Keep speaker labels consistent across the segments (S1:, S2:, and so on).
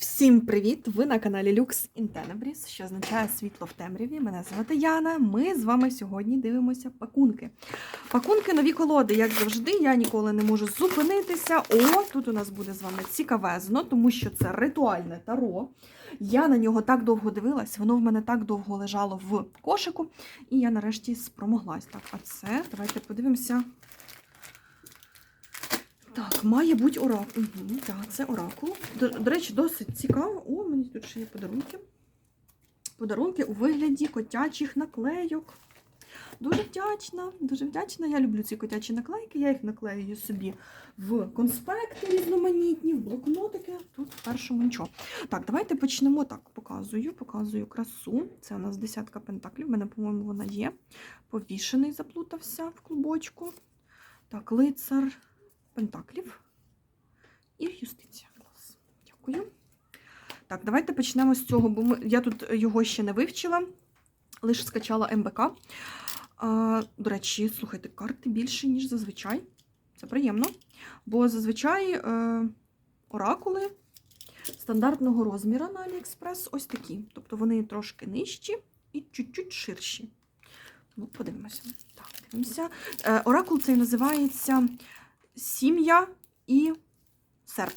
S1: Всім привіт! Ви на каналі Lux in Tenebris, що означає світло в темряві. Мене звати Яна. Ми з вами сьогодні дивимося пакунки. Пакунки нові колоди, як завжди, я ніколи не можу зупинитися. О, тут у нас буде з вами цікавезно, тому що це ритуальне таро. Я на нього так довго дивилась, воно в мене так довго лежало в кошику, і я нарешті спромоглась. Так, а це давайте подивимося. Так, має бути оракул. Угу, так, це оракул. До, до речі, досить цікаво. О, мені тут ще є подарунки. Подарунки у вигляді котячих наклейок. Дуже вдячна, дуже вдячна. Я люблю ці котячі наклейки. Я їх наклеюю собі в конспекти різноманітні, в блокнотики. Тут в першому нічого. Так, давайте почнемо так. Показую, показую красу. Це у нас десятка пентаклів. У мене, по-моєму, вона є. Повішений заплутався в клубочку. Так, лицар пентаклів і юстиція. Дякую. Так, давайте почнемо з цього, бо ми, я тут його ще не вивчила, лише скачала МБК. А, до речі, слухайте, карти більше, ніж зазвичай. Це приємно. Бо зазвичай е, оракули стандартного розміру на AliExpress ось такі. Тобто вони трошки нижчі і чуть-чуть ширші. Ну, подивимося. Так, дивимося. Е, оракул цей називається сім'я і серп.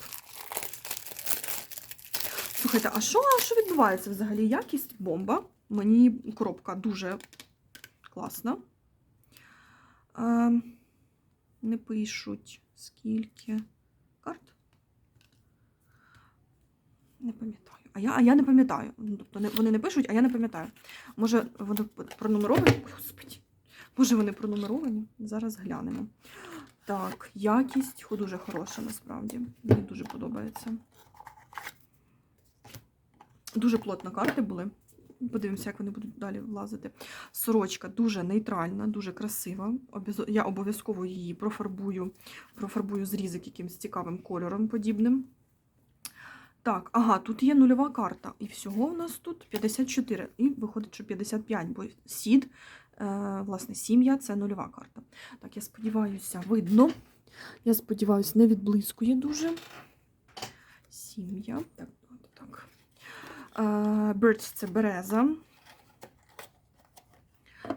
S1: Слухайте, а що, а що відбувається взагалі? Якість бомба. Мені коробка дуже класна. Е, не пишуть, скільки карт. Не пам'ятаю. А я, а я не пам'ятаю. Тобто не, вони не пишуть, а я не пам'ятаю. Може, вони пронумеровані? Господи. Може, вони пронумеровані? Зараз глянемо. Так, якість дуже хороша насправді. Мені дуже подобається. Дуже плотно карти були. Подивимося, як вони будуть далі влазити. Сорочка дуже нейтральна, дуже красива. Я обов'язково її профарбую, профарбую зрізик якимось цікавим кольором подібним. Так, ага, тут є нульова карта. І всього у нас тут 54. І виходить, що 55, бо сід, власне, сім'я це нульова карта. Так, я сподіваюся, видно. Я сподіваюся, не відблискує дуже. Сім'я. Так, так. Е, Birds це береза.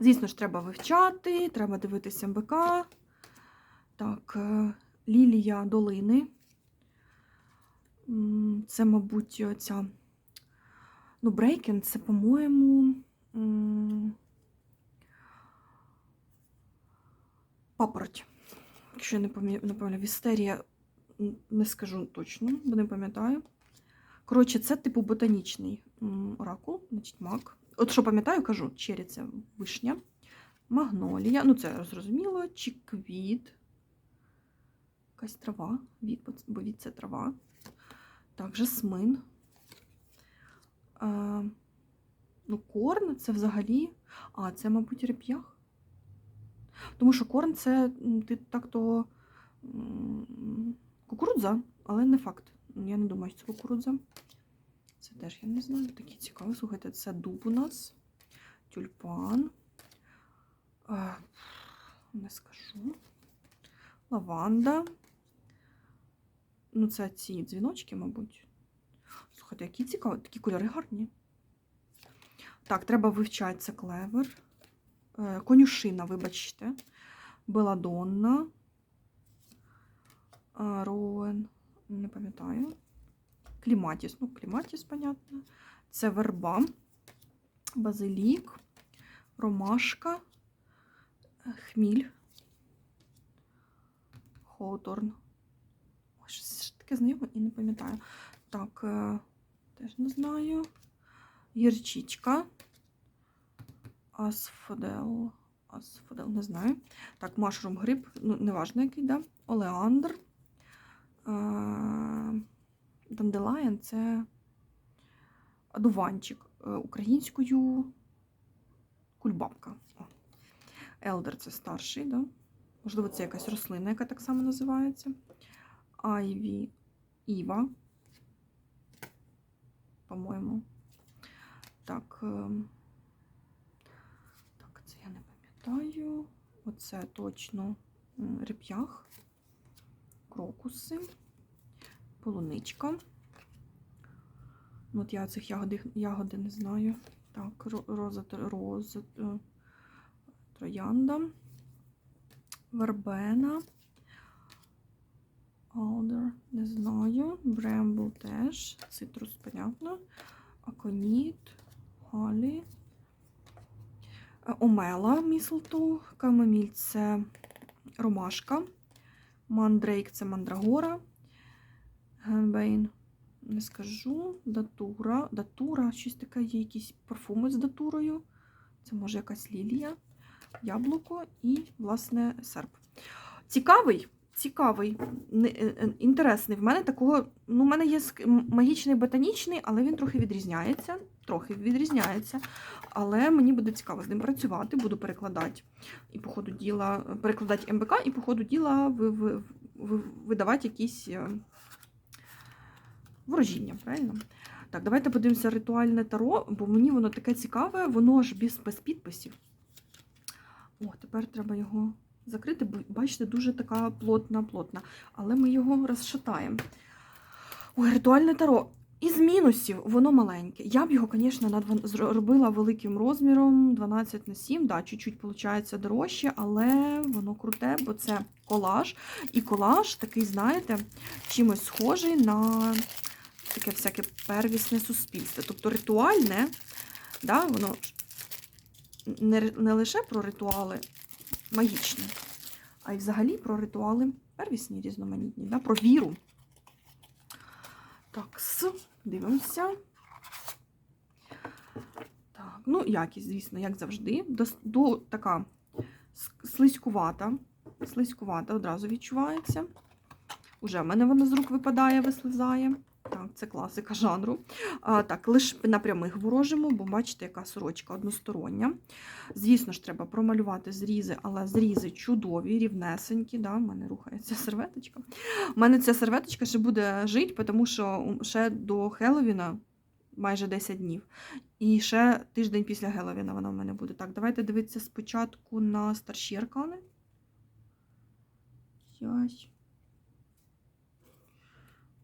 S1: Звісно ж, треба вивчати, треба дивитися МБК. Так, е, лілія долини. Це, мабуть, ця. Ну, Брейкен, це, по-моєму. Папороть. Якщо я не пам'ятаю, вістерія не скажу точно, бо не пам'ятаю. Коротше, це типу ботанічний оракул, значить мак. От що пам'ятаю, кажу, чері це вишня, магнолія, ну це зрозуміло, чіквіт. Якась трава, від, бо від це трава. Так, жасмин. А, ну, корн це взагалі. А, це, мабуть, реп'ях. Тому що корн це так-то кукурудза, але не факт. Я не думаю, що це кукурудза. Це теж я не знаю. Такі цікаві. Слухайте, це дуб у нас, тюльпан. Не скажу. Лаванда. Ну, це ці дзвіночки, мабуть. Слухайте, які цікаві, такі кольори гарні. Так, треба вивчати це клевер. Е, Конюшина, вибачте. Беладонна. А, Роен. Не пам'ятаю. Кліматіс. Ну, кліматіс, понятно. Це верба. Базилік. Ромашка. е, Хміль. Хоуторн. Ой, щось таке знайоме і не пам'ятаю. Так, теж не знаю. Гірчичка. Асфодел. Асфодел, не знаю. Так, машрум гриб, ну, неважно який, да? Олеандр. Данделайон це одуванчик. Е, Українською кульбабка. Елдер це старший, да? Можливо, це якась рослина, яка так само називається. Айві Іва. По-моєму. Так. ем, пам'ятаю. Оце точно реп'ях, крокуси, полуничка, Ну, От я цих ягоди, ягоди не знаю. Так, роза, роза, е, троянда, вербена, алдер, не знаю, брембл теж, цитрус, понятно, аконіт, галі, е, омела, міслту, камоміль це ромашка, мандрейк це мандрагора, генбейн не скажу. Датура. Датура, щось таке, є якісь парфуми з датурою. Це може якась лілія, яблуко і, власне, серп. Цікавий, цікавий, е, е, інтересний. В мене такого, ну, в мене є магічний ботанічний, але він трохи відрізняється. Трохи відрізняється. Але мені буде цікаво з ним працювати, буду перекладати і по ходу діла, перекладати МБК і по ходу діла ви- ви- ви- видавати якісь. е, ворожіння, правильно? Так, давайте подивимося ритуальне таро, бо мені воно таке цікаве, воно ж без, без підписів. О, тепер треба його закрити, бачите, дуже така плотна, плотна. Але ми його розшатаємо. Ой, ритуальне таро. Із мінусів воно маленьке. Я б його, звісно, зробила великим розміром 12 на 7. Да, чуть-чуть виходить дорожче, але воно круте, бо це колаж. І колаж такий, знаєте, чимось схожий на таке всяке первісне суспільство. Тобто ритуальне, да, воно не, не лише про ритуали магічні, а й взагалі про ритуали первісні, різноманітні, да, про віру. Так, с, дивимося. Так, ну, якість, звісно, як завжди. До, до така слизькувата. Слизькувата одразу відчувається. Уже в мене воно з рук випадає, вислизає. Так, це класика жанру. А, так, лише на прямих ворожимо, бо бачите, яка сорочка одностороння. Звісно ж, треба промалювати зрізи, але зрізи чудові, рівнесенькі. Да? У мене рухається серветочка. У мене ця серветочка ще буде жити, тому що ще до Хеллоуіна майже 10 днів. І ще тиждень після Геловіна вона в мене буде. Так, давайте дивитися спочатку на старші аркани. Ясь.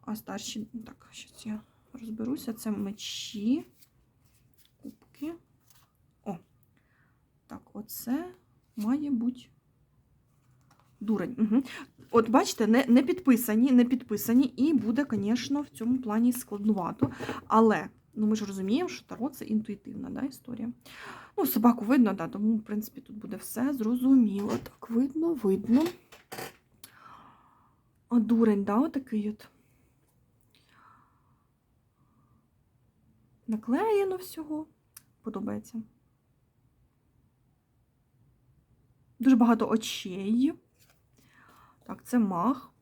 S1: А старші, ну так, зараз я розберуся. Це мечі, кубки. О, так, оце має бути дурень. Угу. От бачите, не, не підписані, не підписані, і буде, звісно, в цьому плані складнувато. Але ну, ми ж розуміємо, що Таро це інтуїтивна да, історія. Ну, собаку видно, да, тому, в принципі, тут буде все зрозуміло. Так, видно, видно. А дурень, да, отакий от. Наклеєно всього. Подобається. Дуже багато очей. Так, це мах.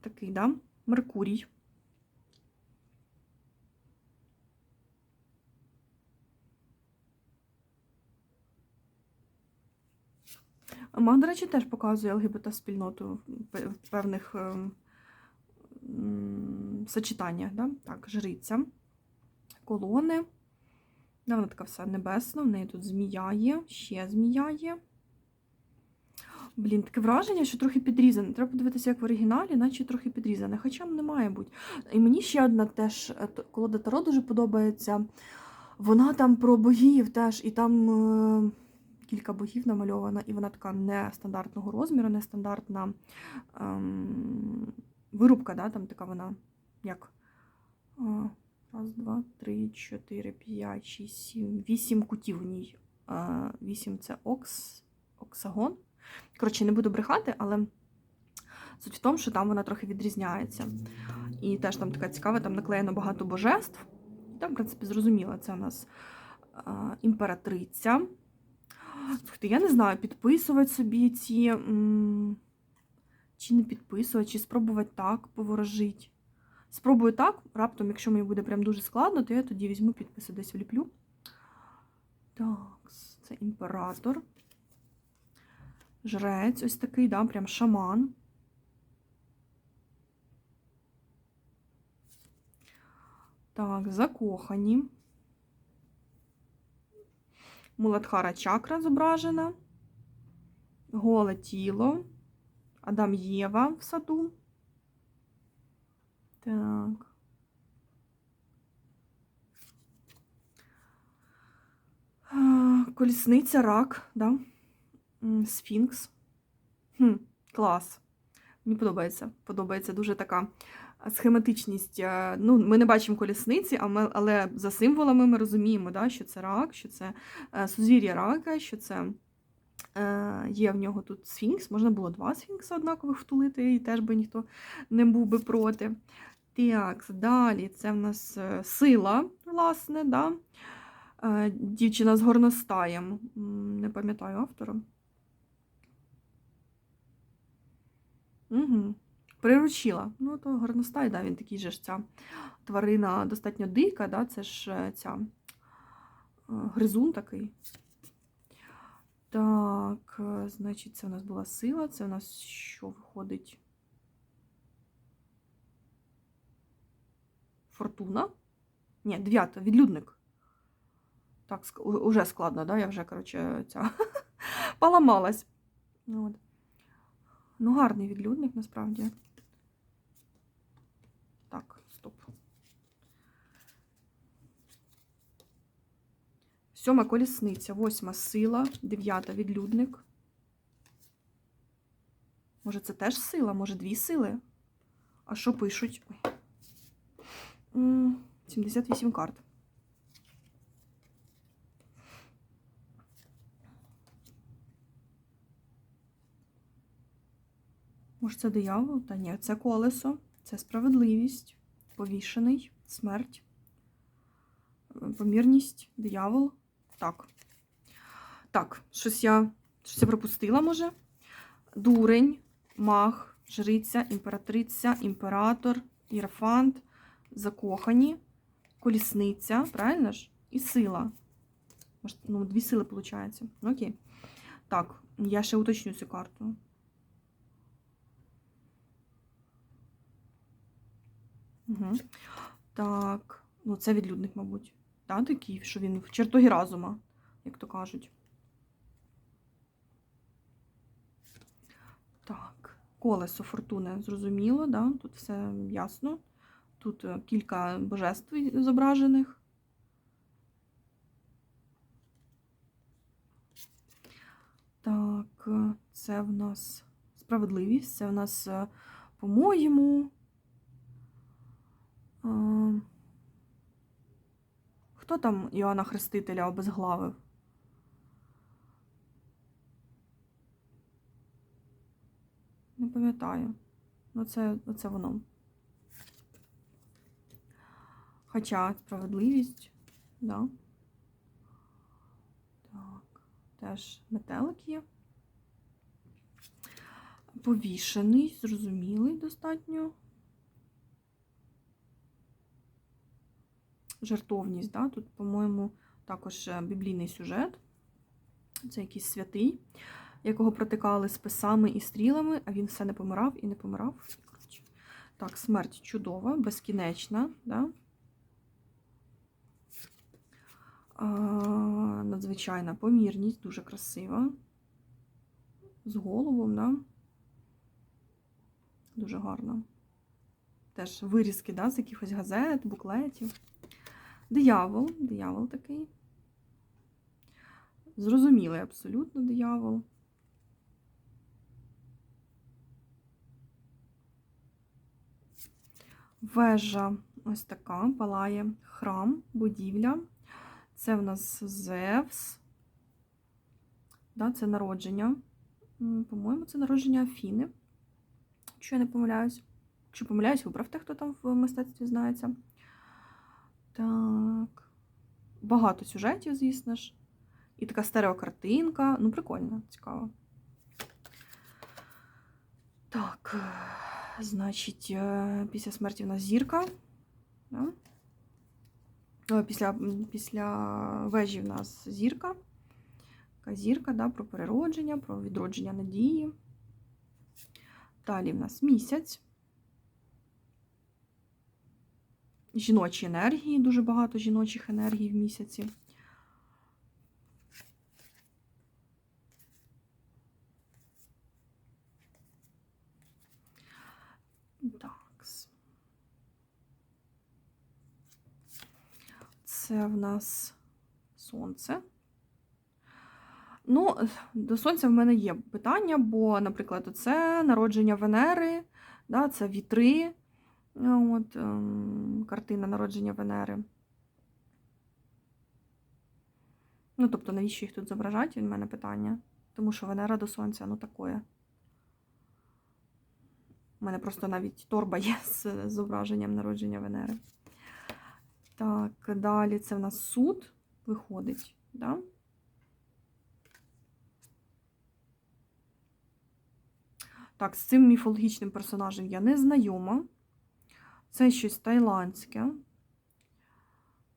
S1: Такий, да? Меркурій. Мах, до речі, теж показує ЛГБТ-спільноту в певних ем, сочетаннях. Да? Так, жриця, колони. Да, вона така вся небесна, в неї тут змія є, ще змія є. Блін, таке враження, що трохи підрізане. Треба подивитися, як в оригіналі, наче трохи підрізане. Хоча не має бути. І мені ще одна теж е, колода Таро дуже подобається. Вона там про богів теж, і там е, кілька богів намальована, і вона така нестандартного розміру, нестандартна ем, вирубка, да, там така вона як. Раз, два, три, чотири, п'ять, шість, сім, вісім кутів в ній. Вісім це окс, оксагон. Коротше, не буду брехати, але суть в тому, що там вона трохи відрізняється. І теж там така цікава, там наклеєно багато божеств. Там, в принципі, зрозуміло, це у нас імператриця. Слухайте, я не знаю, підписувати собі ці. Чи не підписувати, чи спробувати так поворожити. Спробую так, раптом, якщо мені буде прям дуже складно, то я тоді візьму підписи десь вліплю. Так, це імператор. Жрець, ось такий, да, прям шаман. Так, закохані. Муладхара чакра зображена. Голе тіло. Адам Єва в саду. Так. Колісниця, рак, да? сфінкс. Хм, Клас. Мені подобається. Подобається дуже така схематичність. Е, ну, Ми не бачимо колісниці, але за символами ми розуміємо, да, що це рак, що це е, сузір'я рака, що це е, є в нього тут сфінкс. Можна було два сфінкси однакових втулити, і теж би ніхто не був би проти. Так, далі це в нас е, сила, власне, да? Е, дівчина з горностаєм. Не пам'ятаю автора. Угу. Приручила. Ну, то горностай, да, він такий же ж ця тварина достатньо дика, да? це ж е, ця гризун такий. Так, значить, це у нас була сила, це у нас що виходить? Фортуна? Ні, дев'ята, відлюдник. Так, уже складно, да? Я вже, коротше, ця поламалась. Ну, От. Ну, гарний відлюдник, насправді. Так, стоп. Сьома колісниця, восьма сила, дев'ята відлюдник. Може, це теж сила, може, дві сили? А що пишуть? М, 78 карт. Може, це диявол? Та ні, це колесо, це справедливість, повішений, смерть, е, помірність, диявол. Так. Так, щось я, щось я пропустила, може. Дурень, маг, жриця, імператриця, імператор, ірафант, закохані, колісниця, правильно ж? І сила. Ну, дві сили, виходить. Окей. Так, я ще уточню цю карту. Угу. Так, ну це відлюдник, мабуть. Да, такий, що він в чертогі разума, як то кажуть. Так, колесо фортуни зрозуміло, да? тут все ясно. Тут е, кілька божеств зображених. Так, е, це в нас справедливість, це в нас, е, по-моєму. Хто там Іоанна Хрестителя обезглавив? Не пам'ятаю. Ну, це, це воно. Хоча справедливість, да. Так, теж метелик є. Повішений, зрозумілий достатньо. Жертовність, да? тут, по-моєму, також е, біблійний сюжет. Це якийсь святий, якого протикали списами і стрілами, а він все не помирав і не помирав. Так, смерть чудова, безкінечна. Да? А, надзвичайна помірність, дуже красива. З головом, да? Дуже гарно. Теж вирізки да, з якихось газет, буклетів. Диявол, диявол такий. Зрозумілий абсолютно диявол. Вежа ось така, палає храм, будівля. Це в нас Зевс. Да, це народження. По-моєму, це народження Афіни. Якщо я не помиляюсь. Якщо помиляюсь, виправте, хто там в мистецтві знається. Так. Багато сюжетів, звісно ж. І така стереокартинка. Ну, прикольно, цікаво. Так, е, значить, е, після смерті в нас зірка. Да? Після, після вежі в нас зірка. Така зірка, да, про переродження, про відродження надії. Далі в нас місяць. Жіночі енергії, дуже багато жіночих енергій в місяці. Так. Це в нас сонце. Ну, до сонця в мене є питання, бо, наприклад, це народження Венери, да, це вітри, от, ем, картина народження Венери. Ну, тобто, навіщо їх тут зображати, в мене питання. Тому що Венера до сонця, ну такое. У мене просто навіть торба є з зображенням народження Венери. Так, далі це в нас суд виходить, да? Так, з цим міфологічним персонажем я не знайома. Це щось тайландське.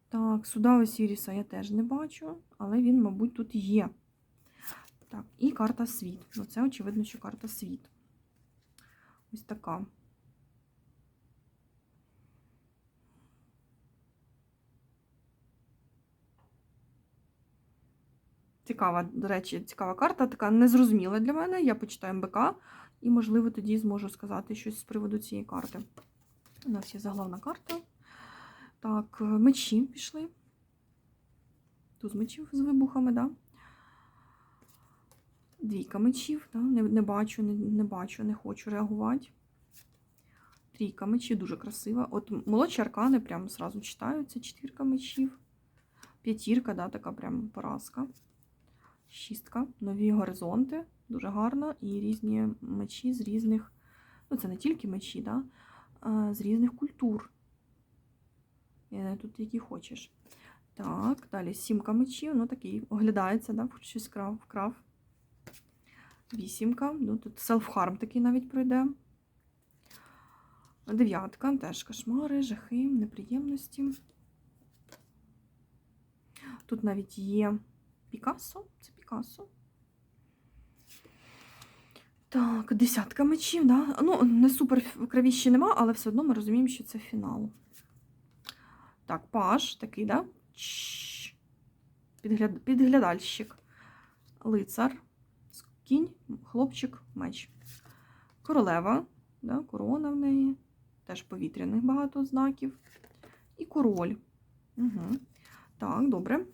S1: Так, суда Осіріса я теж не бачу, але він, мабуть, тут є. Так, і карта світ. Ну, це, очевидно, що карта світ. Ось така. Цікава, до речі, цікава карта, така незрозуміла для мене. Я почитаю МБК і, можливо, тоді зможу сказати щось з приводу цієї карти. У нас є заглавна карта. Так, мечі пішли. Тут мечів з вибухами, да? Двійка мечів, да? не, не бачу, не, не бачу, не хочу реагувати. Трійка мечів дуже красива. От молодші аркани прямо зразу читаються. Четвірка мечів. П'ятірка, да, така прям поразка. Шістка. Нові горизонти. Дуже гарно. І різні мечі з різних. Ну, це не тільки мечі, да? з різних культур. Тут які хочеш. Так, далі сімка мечів. Ну, такий оглядається, да? щось вкрав. вкрав. Вісімка. Ну, тут селф-харм такий навіть пройде. Дев'ятка, теж кошмари, жахи, неприємності. Тут навіть є Пікассо. Це Пікассо. Так, десятка мечів, да? Ну, не супер кровіщі нема, але все одно ми розуміємо, що це фінал. Так, паш такий, да? Підгляд... Підглядальщик. Лицар. Кінь, хлопчик, меч. Королева, да? корона в неї. Теж повітряних багато знаків. І король. Угу. Так, добре.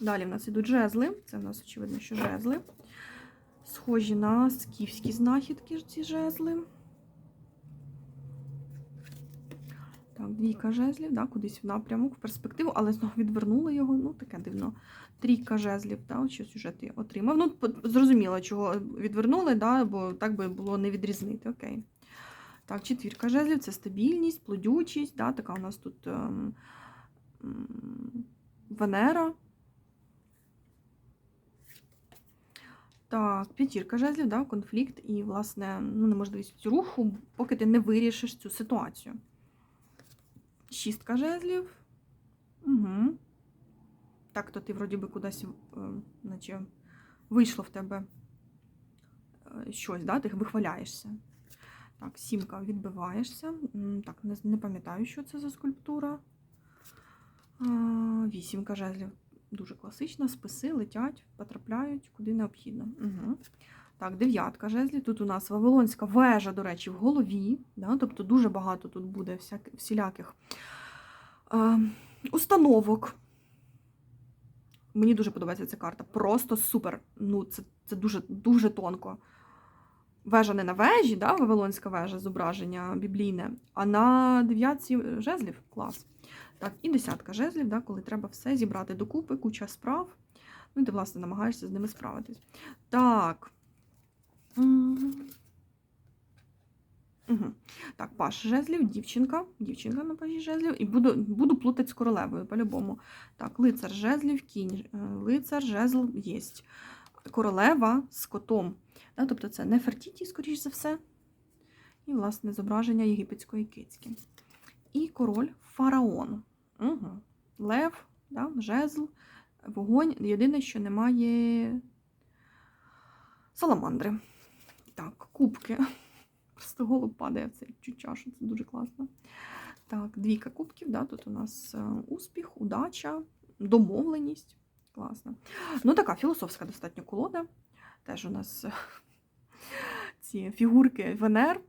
S1: Далі в нас ідуть жезли. Це в нас, очевидно, що жезли. Схожі на скіфські знахідки ці жезли. Так, двійка жезлів, да, кудись в напрямок, в перспективу, але знову відвернули його. Ну, таке дивно. Трійка жезлів, да, от щось уже ти отримав. Ну, зрозуміло, чого відвернули, да, бо так би було не відрізнити. Окей. Так, четвірка жезлів це стабільність, плодючість. Да, така у нас тут ем, ем, Венера. Так, п'ятірка жезлів, да, конфлікт і, власне, ну, неможливість руху, поки ти не вирішиш цю ситуацію. Шістка жезлів. Угу. Так, то ти вроді би кудись, е, наче вийшло в тебе е, щось, да? ти вихваляєшся. Так, сімка відбиваєшся. Так, не, пам'ятаю, що це за скульптура. Вісімка жезлів. Дуже класична. Списи летять, потрапляють куди необхідно. Угу. Так, дев'ятка жезлів. Тут у нас Вавилонська вежа, до речі, в голові. Да? Тобто дуже багато тут буде всяк... всіляких е, установок. Мені дуже подобається ця карта. Просто супер. Ну, Це це дуже дуже тонко. Вежа не на вежі, да? Вавилонська вежа, зображення біблійне, а на дев'ятці жезлів клас. Так, і десятка жезлів, да, коли треба все зібрати докупи, куча справ. Ну, і ти, власне, намагаєшся з ними справитись. Так. Угу. Так, паш жезлів, дівчинка. Дівчинка на пажі жезлів. І буду буду плутати з королевою, по-любому. Так, лицар жезлів, кінь, е, лицар, жезл єсть. Королева з котом. Тобто це Нефертіті, скоріш за все. І, власне, зображення єгипетської кицьки. І король фараон. Угу. Лев, да, жезл, вогонь. Єдине, що немає саламандри. Так, кубки. Просто голуб падає в цю чашу, це дуже класно. Так, двійка кубків, да, тут у нас е, успіх, удача, домовленість. Класно. Ну, така філософська достатньо колода. Теж у нас ці фігурки Венер.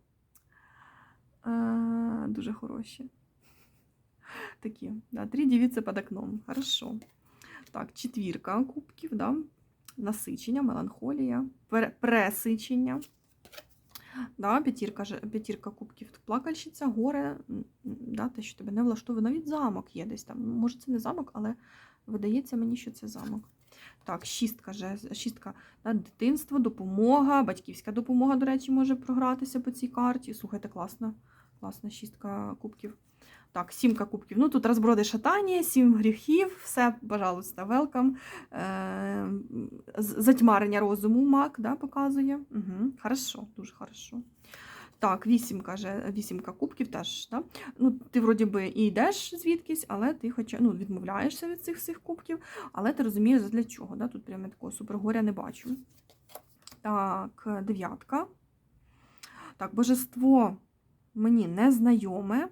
S1: Е, дуже хороші. Такі, да, три дівіці під окном. Хорошо. Так, четвірка кубків, да. насичення, меланхолія, пере- пресичення. Да, п'ятірка, п'ятірка кубків, плакальщиця, горе, да, те, що тебе не влаштовує. Навіть замок є десь там. Може, це не замок, але видається мені, що це замок. Так, шістка, жез- шістка да, дитинство, допомога, батьківська допомога, до речі, може програтися по цій карті. Слухайте, класна, класна шістка кубків. Так, сімка кубків. Ну тут розброди шатання, сім гріхів, все, пожалуйста, велкам. Затьмарення розуму мак да, показує. Угу, хорошо, дуже хорошо. Так, вісім, каже, вісімка кубків теж. Да? Ну, ти вроді би і йдеш звідкись, але ти хоча, ну, відмовляєшся від цих всіх кубків, але ти розумієш, для чого. Да? Тут прямо такого супергоря не бачу. Так, дев'ятка. Так, божество мені не знайоме,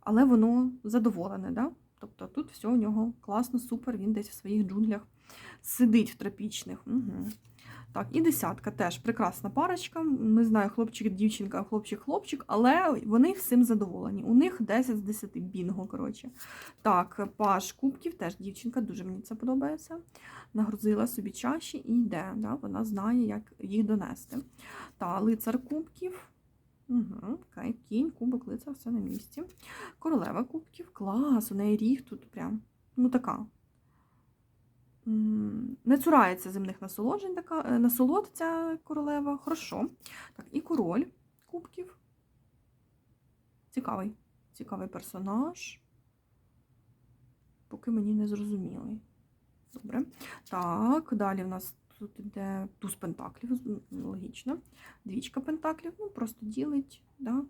S1: але воно задоволене. Да? Тобто тут все у нього класно, супер, він десь в своїх джунглях сидить в тропічних. Угу. Так, і десятка теж прекрасна парочка. Не знаю, хлопчик, дівчинка, хлопчик, хлопчик, але вони всім задоволені. У них 10 з 10 бінго, коротше. Так, паш кубків, теж дівчинка, дуже мені це подобається. Нагрузила собі чаші і йде. Да? Вона знає, як їх донести. Та, лицар кубків. Угу, окей, кінь, кубок, лицар, все на місці. Королева кубків, клас, у неї ріг тут прям, ну така. Не цурається земних насолоджень, така, е, насолод ця королева. Хорошо. Так, і король кубків. Цікавий. Цікавий персонаж. Поки мені не зрозумілий. Добре. Так, далі в нас тут іде туз пентаклів, логічно. Двічка пентаклів, ну просто ділить, да?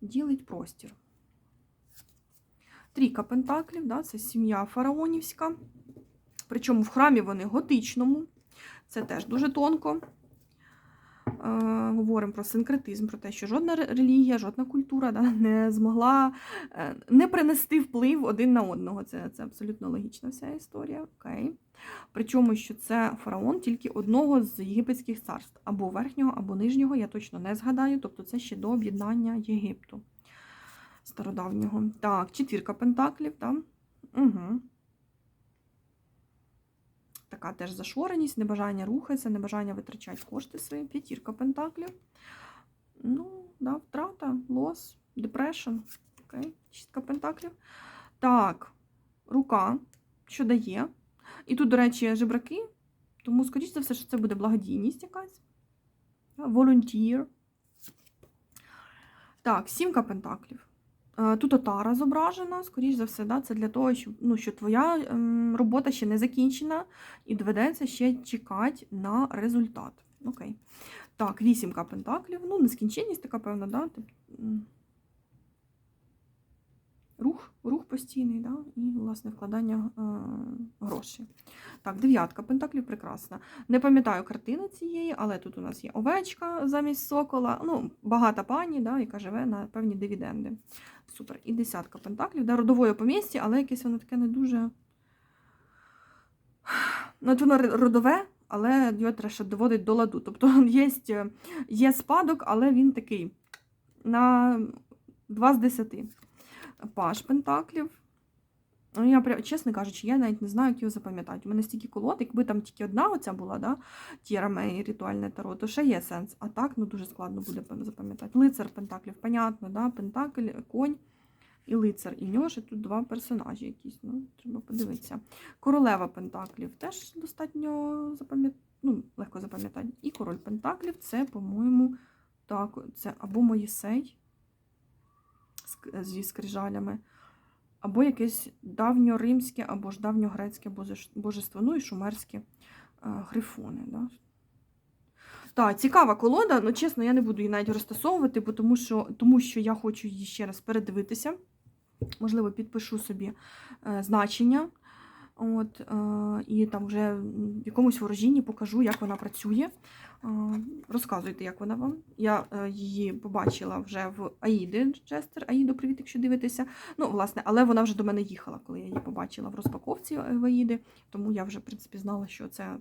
S1: ділить простір. Трійка пентаклів, да? це сім'я фараонівська. Причому в храмі вони готичному. Це теж дуже тонко. Е, говоримо про синкретизм, про те, що жодна релігія, жодна культура да, не змогла е, не принести вплив один на одного. Це, це абсолютно логічна вся історія. Окей. Причому, що це фараон тільки одного з єгипетських царств, або верхнього, або нижнього, я точно не згадаю. Тобто це ще до об'єднання Єгипту стародавнього. Так, четвірка пентаклів, так? Угу. Така теж зашореність, небажання рухатися, небажання витрачати кошти свої. П'ятірка пентаклів. Ну, да, втрата, лос, депрешн. Окей, шістка пентаклів. Так, рука, що дає. І тут, до речі, жебраки. Тому, скоріш за все, що це буде благодійність якась. Волонтір. Так, сімка пентаклів. Е, Тут отара зображена, скоріш за все, да, це для того, щоб, ну, що твоя робота ще не закінчена, і доведеться ще чекати на результат. Окей. Так, вісімка пентаклів. Ну, нескінченність така певна, да? Рух, рух постійний, да? і, власне, вкладання е, грошей. Так, дев'ятка пентаклів прекрасна. Не пам'ятаю картини цієї, але тут у нас є овечка замість сокола. Ну, багата пані, да, яка живе на певні дивіденди. Супер. І десятка пентаклів. Да, родової помісті, але якесь воно таке не дуже. Ну, воно родове, але його треба ще доводить до ладу. Тобто є, є спадок, але він такий на 2 з 10. Паш пентаклів. Ну, я чесно кажучи, я навіть не знаю, як його запам'ятати. У мене стільки колод, якби там тільки одна оця була, да, Тіра і ритуальне таро, то ще є сенс. А так ну, дуже складно буде запам'ятати. Лицар Пентаклів, понятно, да? Пентакль, конь і лицар. І в нього ще тут два персонажі якісь. Ну, треба подивитися. Королева Пентаклів теж достатньо запам'ятати, ну, легко запам'ятати. І король Пентаклів це, по-моєму, так, це або Моїсей зі скрижалями. Або якесь давньоримське, або ж давньогрецьке божество, ну і шумерські е, грифони. Да? Так, цікава колода, але чесно, я не буду її навіть розтасовувати, бо тому що, тому що я хочу її ще раз передивитися. Можливо, підпишу собі е, значення. От, е, і там вже в якомусь ворожінні покажу, як вона працює. Е, розказуйте, як вона вам. Я е, її побачила вже в Аїди Джестер. Аїдо, привіт, якщо дивитеся. Ну, власне, але вона вже до мене їхала, коли я її побачила в розпаковці в Аїди. Тому я вже, в принципі, знала, що це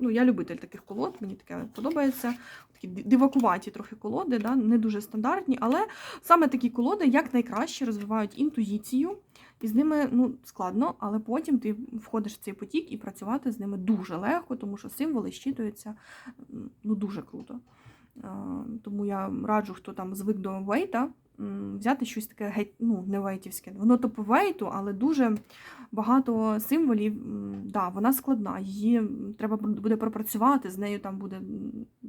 S1: Ну, я любитель таких колод, мені таке подобається. Такі дивакуваті трохи колоди, да? не дуже стандартні, але саме такі колоди якнайкраще розвивають інтуїцію, і з ними ну, складно, але потім ти входиш в цей потік і працювати з ними дуже легко, тому що символи щитуються ну, дуже круто. Тому я раджу, хто там звик до вейта, взяти щось таке геть, ну, не вейтівське. Воно то по але дуже багато символів. Да, вона складна. Її треба буде пропрацювати, з нею там буде,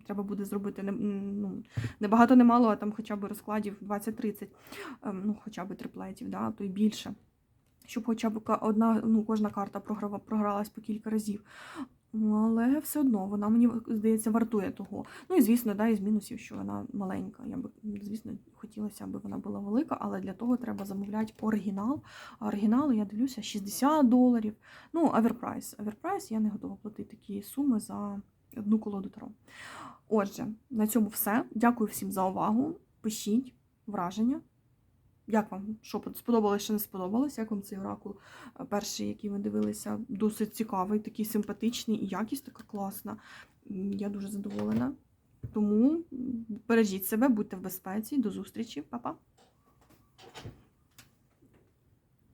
S1: треба буде зробити не, ну, не багато, не мало, а там хоча б розкладів 20-30, ем, ну, хоча б триплетів, да, то й більше. Щоб хоча б одна, ну, кожна карта програва, програлась по кілька разів. Ну, Але все одно вона мені здається вартує того. Ну і звісно, да, із мінусів, що вона маленька. Я би, звісно, хотілося, аби вона була велика, але для того треба замовляти оригінал. А оригінал, я дивлюся, 60 доларів. Ну, аверпрайс. Аверпрайс я не готова платити такі суми за одну колоду таро. Отже, на цьому все. Дякую всім за увагу. Пишіть враження. Як вам? Що сподобалось, що не сподобалось? Як вам цей оракул е, перший, який ми дивилися, досить цікавий, такий симпатичний і якість така класна. Я дуже задоволена. Тому бережіть себе, будьте в безпеці. До зустрічі, Па-па!